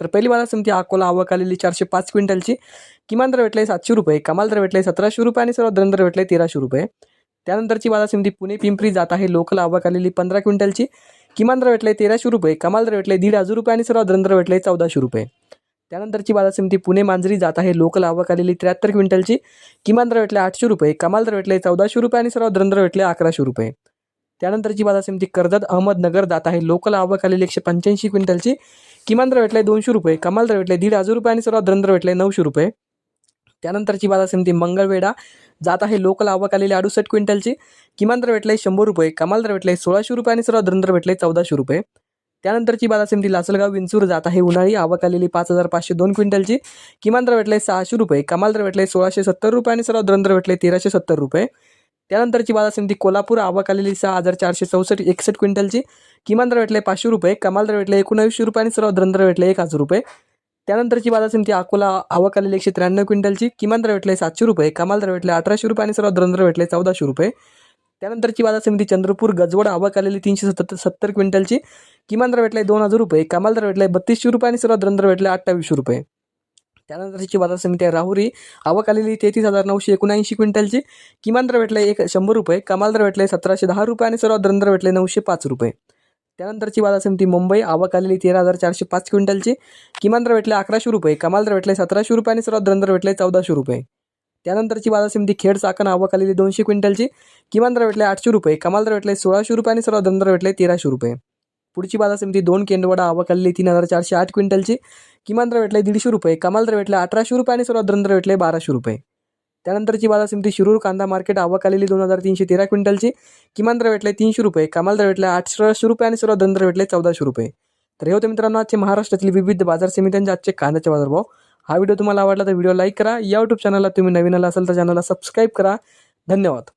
तर पहिली बाजार समिती अकोला आवक आलेली चारशे पाच क्विंटलची. किमान दर भेटले सातशे रुपये कमाल दर भेटले सतराशे रुपये आणि सर्वात दर भेटले तेराशे रुपये. त्यानंतरची बाजार समिती पुणे पिंपरी जात आहे लोकल आवक आलेली पंधरा क्विंटलची. किमान दर भेटले तेराशे रुपये कमाल दर भेटले दीड हजार रुपये आणि सर्वात दर भेटले चौदाशे रुपये. त्यानंतरची बाजार समिती पुणे मांजरी जात आहे लोकल आवक आलेली त्र्याहत्तर क्विंटलची. किमान दर भेटले आठशे रुपये कमाल दर भेटले चौदाशे रुपये आणि सर्वात दर भेटले अकराशे रुपये. त्यानंतरची बाजार समिती कर्जत अहमदनगर जात आहे. लोकल आवक आलेली एकशे पंच्याऐंशी क्विंटलची किमान दर भेटले दोनशे रुपये कमाल दर भेटले दीड हजार रुपये आणि सर्वात दर भेटले नऊशे रुपये. त्यानंतरची बाजार समिती मंगळवेढा जात आहे. लोकल आवक आलेली अडुसष्ट क्विंटलची किमान दर भेटले शंभर रुपये कमाल दर भेटले सोळाशे रुपये आणि सर्वात दर भेटले चौदाशे रुपये. त्यानंतरची बाजार समिती लासलगाव विंचूर जात आहे. उन्हाळी आवक आलेली पाच हजार पाचशे दोन क्विंटलची किमान दर भेटले सहाशे रुपये कमाल दर भेटले सोळाशे सत्तर रुपये आणि सर्वात दर भेटले तेराशे सत्तर रुपये. त्यानंतरची बाजार समिती कोल्हापूर आवक आलेली सहा हजार चारशे चौसष्ट एकसष्ट क्विंटलची. किमान दर भेटले पाचशे रुपये कमाल दर भेटले एकोणावीसशे रुपये आणि सर्व दर भेटले एक हजार रुपये. त्यानंतरची बाजार समिती अकोला आवक आलेली एकशे त्र्याण्णव क्विंटलची. किमान दर भेटले सातशे रुपये कमाल दर भेटले अठराशे रुपये आणि सर्वात दर भेटले चौदाशे रुपये. त्यानंतरची बाजार समिती चंद्रपूर गजवड आवक आलेली तीनशे सत्तर सत्तर क्विंटलची. किमान दर भेटले दोन हजार रुपये कमाल दर भेटले बत्तीसशे रुपये आणि सर्व दर भेटले अठ्ठावीसशे रुपये. त्यानंतरची बाजार समिती आहे राहुरी. आवक आलेली तेहतीस हजार नऊशे एकोणऐंशी क्विंटलची. किमान दर भेटले एक शंभर रुपये. कमाल दर भेटले सतराशे दहा रुपये आणि सर्वात दर भेटले नऊशे पाच रुपये. त्यानंतरची बाजार समिती मुंबई. आवक आलेली तेरा हजार चारशे पाच क्विंटलची. किमान दर भेटले अकराशे रुपये. कमाल दर भेटले सतराशे रुपये आणि सर्वात दर भेटले चौदाशे रुपये. त्यानंतरची बाजार समिती खेड चाकण आवक आलेली दोनशे क्विंटलची. किमान दर भेटले आठशे रुपये. कमाल दर भेटले सोळाशे रुपये आणि सर्वात दर भेटले तेराशे रुपये. पुढची बाजार समिती दोन केंद्रवाडा आवक आलेली तीन हजार चारशे आठ क्विंटलची. किमान दर भेटले दीडशे रुपये कमाल दर भेटले अठराशे रुपये आणि सर्वात दर भेटले बाराशे रुपये. त्यानंतरची बाजार समिती शिरूर कांदा मार्केट आवक आलेली दोन हजार तीनशे तेरा क्विंटलची. किमान दर भेटले तीनशे रुपये कमाल दर भेटले आठशे रुपये आणि सर्वात दर भेटले चौदाशे रुपये. तर हे होते मित्रांनो आजचे महाराष्ट्रातील विविध बाजार समित्यांचे आजचे कांद्याचे बाजारभाव. हा व्हिडिओ तुम्हाला आवडला तर व्हिडिओ लाईक करा. या यूट्यूब चॅनलला तुम्ही नवीन आला असाल तर चॅनलला सबस्क्राईब करा. धन्यवाद.